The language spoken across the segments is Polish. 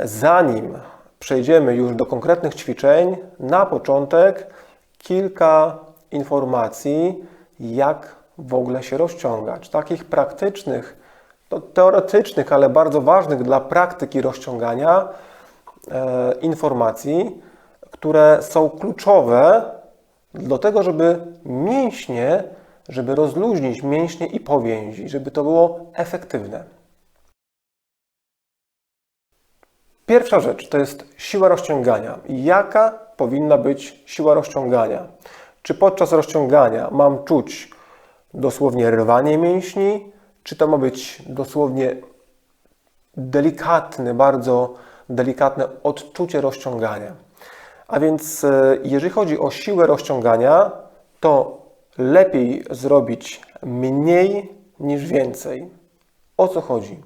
Zanim przejdziemy już do konkretnych ćwiczeń, na początek kilka informacji, jak w ogóle się rozciągać. Takich praktycznych, no, teoretycznych, ale bardzo ważnych dla praktyki rozciągania e, informacji, które są kluczowe do tego, żeby mięśnie, żeby rozluźnić mięśnie i powięzi, żeby to było efektywne. Pierwsza rzecz to jest siła rozciągania. Jaka powinna być siła rozciągania? Czy podczas rozciągania mam czuć dosłownie rwanie mięśni, czy to ma być dosłownie delikatne, bardzo delikatne odczucie rozciągania? A więc e, jeżeli chodzi o siłę rozciągania, to lepiej zrobić mniej niż więcej. O co chodzi?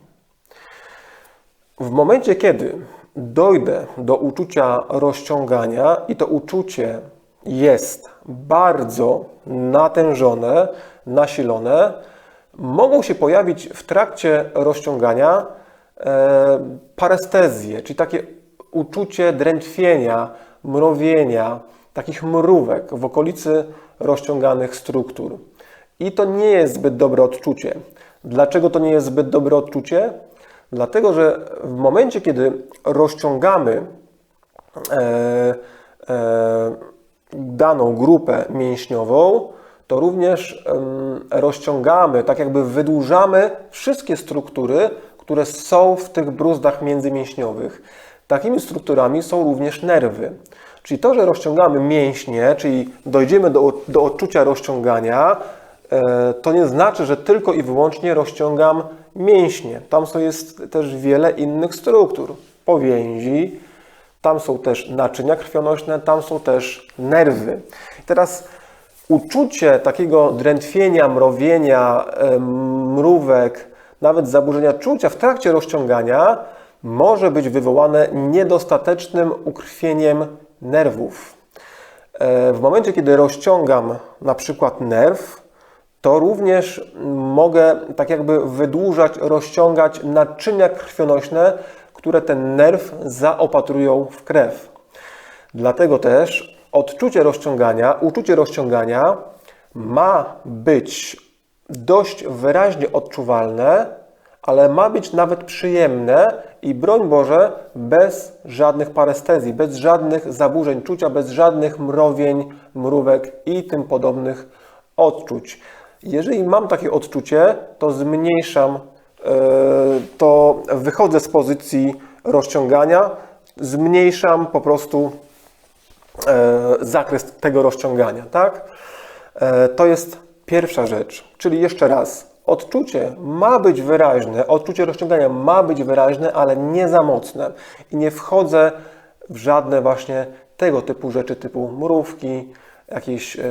W momencie, kiedy dojdę do uczucia rozciągania i to uczucie jest bardzo natężone, nasilone, mogą się pojawić w trakcie rozciągania e, parestezje, czyli takie uczucie drętwienia, mrowienia, takich mrówek w okolicy rozciąganych struktur. I to nie jest zbyt dobre odczucie. Dlaczego to nie jest zbyt dobre odczucie? Dlatego, że w momencie, kiedy rozciągamy e, e, daną grupę mięśniową, to również e, rozciągamy, tak jakby wydłużamy wszystkie struktury, które są w tych bruzdach międzymięśniowych. Takimi strukturami są również nerwy. Czyli to, że rozciągamy mięśnie, czyli dojdziemy do, do odczucia rozciągania, e, to nie znaczy, że tylko i wyłącznie rozciągam mięśnie. Tam jest też wiele innych struktur. Powięzi, tam są też naczynia krwionośne, tam są też nerwy. I teraz uczucie takiego drętwienia, mrowienia, mrówek, nawet zaburzenia czucia w trakcie rozciągania może być wywołane niedostatecznym ukrwieniem nerwów. E, w momencie, kiedy rozciągam na przykład nerw, to również mogę tak jakby wydłużać, rozciągać naczynia krwionośne, które ten nerw zaopatrują w krew. Dlatego też odczucie rozciągania, uczucie rozciągania ma być dość wyraźnie odczuwalne, ale ma być nawet przyjemne i broń Boże, bez żadnych parestezji, bez żadnych zaburzeń czucia, bez żadnych mrowień, mrówek i tym podobnych odczuć. Jeżeli mam takie odczucie, to zmniejszam, e, to wychodzę z pozycji rozciągania, zmniejszam po prostu e, zakres tego rozciągania, tak? E, to jest pierwsza rzecz. Czyli jeszcze raz, odczucie ma być wyraźne, odczucie rozciągania ma być wyraźne, ale nie za mocne. I nie wchodzę w żadne właśnie tego typu rzeczy, typu mrówki, jakieś yy,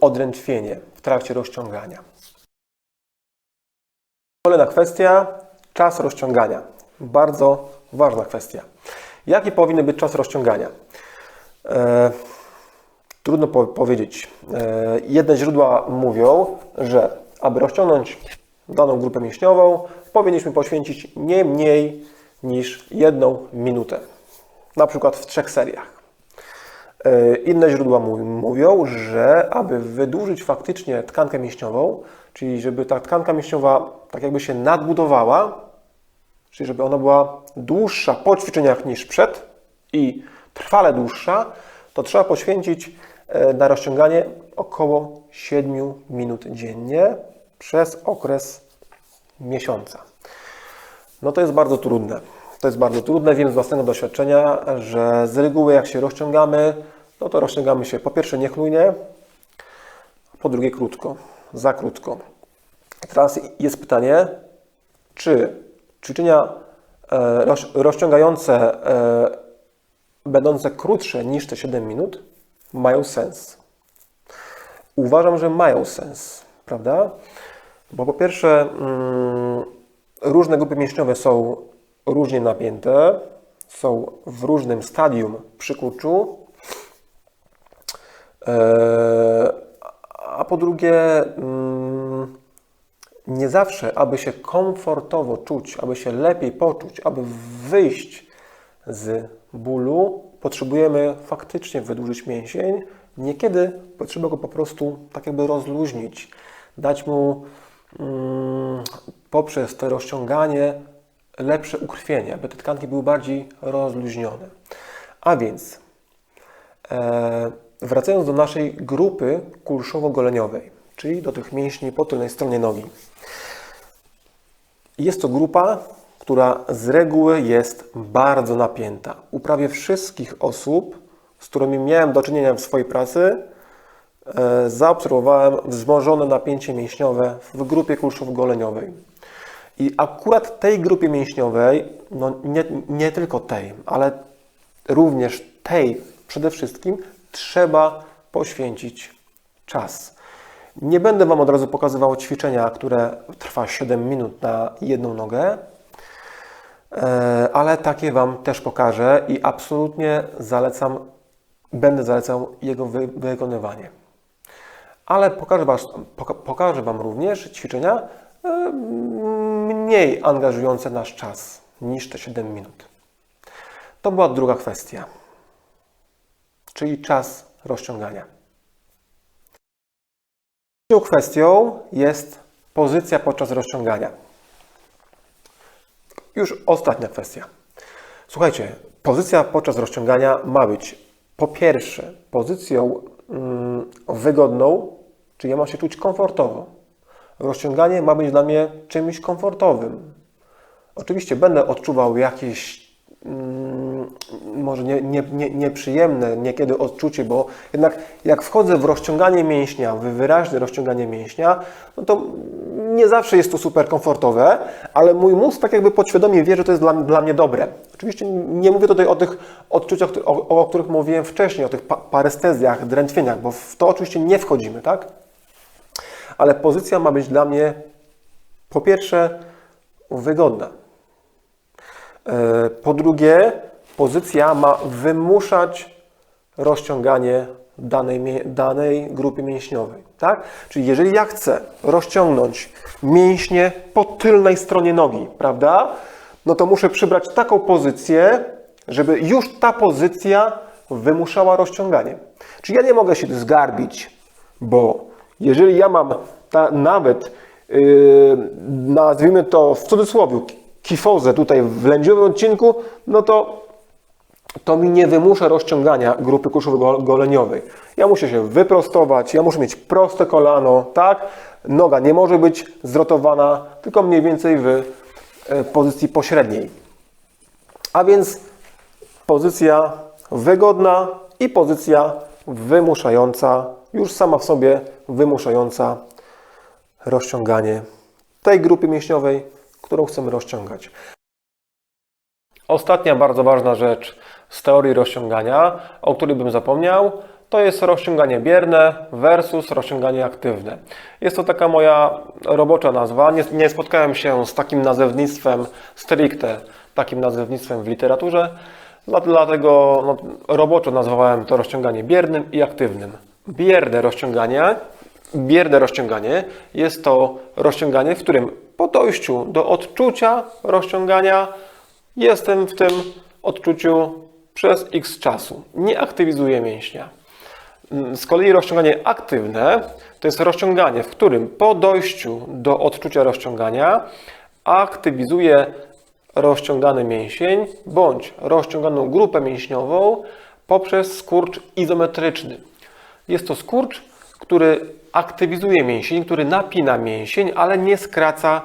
odrętwienie w trakcie rozciągania. Kolejna kwestia, czas rozciągania. Bardzo ważna kwestia. Jaki powinien być czas rozciągania? E, trudno po powiedzieć. E, jedne źródła mówią, że aby rozciągnąć daną grupę mięśniową, powinniśmy poświęcić nie mniej niż jedną minutę. Na przykład w trzech seriach. E, inne źródła mówią, że aby wydłużyć faktycznie tkankę mięśniową, czyli żeby ta tkanka mięśniowa tak jakby się nadbudowała, czyli żeby ona była dłuższa po ćwiczeniach niż przed i trwale dłuższa, to trzeba poświęcić e, na rozciąganie około 7 minut dziennie przez okres miesiąca. No to jest bardzo trudne. To jest bardzo trudne. Wiem z własnego doświadczenia, że z reguły jak się rozciągamy, no to rozciągamy się po pierwsze niechlujnie, po drugie krótko, za krótko. Teraz jest pytanie, czy ćwiczenia e, rozciągające, e, będące krótsze niż te 7 minut, mają sens? Uważam, że mają sens, prawda? Bo po pierwsze, mm, różne grupy mięśniowe są różnie napięte, są w różnym stadium przykurczu. E, a po drugie, mm, nie zawsze, aby się komfortowo czuć, aby się lepiej poczuć, aby wyjść z bólu, potrzebujemy faktycznie wydłużyć mięsień. Niekiedy potrzeba go po prostu tak jakby rozluźnić, dać mu mm, poprzez to rozciąganie lepsze ukrwienie, aby te tkanki były bardziej rozluźnione. A więc e, wracając do naszej grupy kulszowo-goleniowej, czyli do tych mięśni po tylnej stronie nogi. Jest to grupa, która z reguły jest bardzo napięta. U prawie wszystkich osób, z którymi miałem do czynienia w swojej pracy, e, zaobserwowałem wzmożone napięcie mięśniowe w grupie kulszowo-goleniowej. I akurat tej grupie mięśniowej, no nie, nie tylko tej, ale również tej przede wszystkim trzeba poświęcić czas. Nie będę Wam od razu pokazywał ćwiczenia, które trwa 7 minut na jedną nogę, e, ale takie Wam też pokażę i absolutnie zalecam, będę zalecał jego wy, wykonywanie. Ale pokażę, was, poka, pokażę Wam również ćwiczenia mniej angażujące nasz czas niż te 7 minut. To była druga kwestia, czyli czas rozciągania. Trzecią kwestią jest pozycja podczas rozciągania. Już ostatnia kwestia. Słuchajcie, pozycja podczas rozciągania ma być po pierwsze pozycją mm, wygodną, czyli ja mam się czuć komfortowo. Rozciąganie ma być dla mnie czymś komfortowym. Oczywiście będę odczuwał jakieś mm, może nie, nie, nie, nieprzyjemne niekiedy odczucie, bo jednak jak wchodzę w rozciąganie mięśnia, w wyraźne rozciąganie mięśnia, no to nie zawsze jest to super komfortowe, ale mój mózg tak jakby podświadomie wie, że to jest dla, dla mnie dobre. Oczywiście nie mówię tutaj o tych odczuciach, o, o których mówiłem wcześniej, o tych pa parestezjach, drętwieniach, bo w to oczywiście nie wchodzimy, tak? Ale pozycja ma być dla mnie po pierwsze wygodna. E, po drugie, pozycja ma wymuszać rozciąganie danej, danej grupy mięśniowej. Tak? Czyli jeżeli ja chcę rozciągnąć mięśnie po tylnej stronie nogi, prawda? No to muszę przybrać taką pozycję, żeby już ta pozycja wymuszała rozciąganie. Czyli ja nie mogę się zgarbić, bo jeżeli ja mam ta, nawet, yy, nazwijmy to w cudzysłowie, kifozę tutaj w lędziowym odcinku, no to to mi nie wymusza rozciągania grupy kulszowo-goleniowej. Ja muszę się wyprostować, ja muszę mieć proste kolano, tak? Noga nie może być zrotowana, tylko mniej więcej w e, pozycji pośredniej. A więc pozycja wygodna i pozycja wymuszająca, już sama w sobie wymuszająca rozciąganie tej grupy mięśniowej, którą chcemy rozciągać. Ostatnia bardzo ważna rzecz z teorii rozciągania, o której bym zapomniał, to jest rozciąganie bierne versus rozciąganie aktywne. Jest to taka moja robocza nazwa. Nie, nie spotkałem się z takim nazewnictwem stricte, takim nazewnictwem w literaturze, dlatego no, roboczo nazwałem to rozciąganie biernym i aktywnym. Bierne rozciąganie, bierne rozciąganie jest to rozciąganie, w którym po dojściu do odczucia rozciągania jestem w tym odczuciu przez x czasu. Nie aktywizuje mięśnia. Z kolei rozciąganie aktywne to jest rozciąganie, w którym po dojściu do odczucia rozciągania aktywizuje rozciągany mięsień bądź rozciąganą grupę mięśniową poprzez skurcz izometryczny. Jest to skurcz, który aktywizuje mięsień, który napina mięsień, ale nie skraca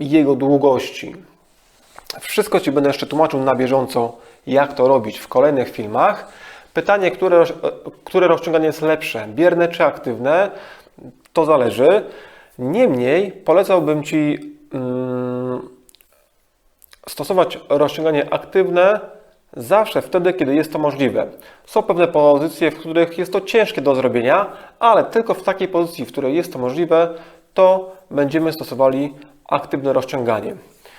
jego długości. Wszystko Ci będę jeszcze tłumaczył na bieżąco, jak to robić w kolejnych filmach. Pytanie, które, które rozciąganie jest lepsze, bierne czy aktywne, to zależy. Niemniej polecałbym Ci mm, stosować rozciąganie aktywne zawsze wtedy, kiedy jest to możliwe. Są pewne pozycje, w których jest to ciężkie do zrobienia, ale tylko w takiej pozycji, w której jest to możliwe, to będziemy stosowali aktywne rozciąganie.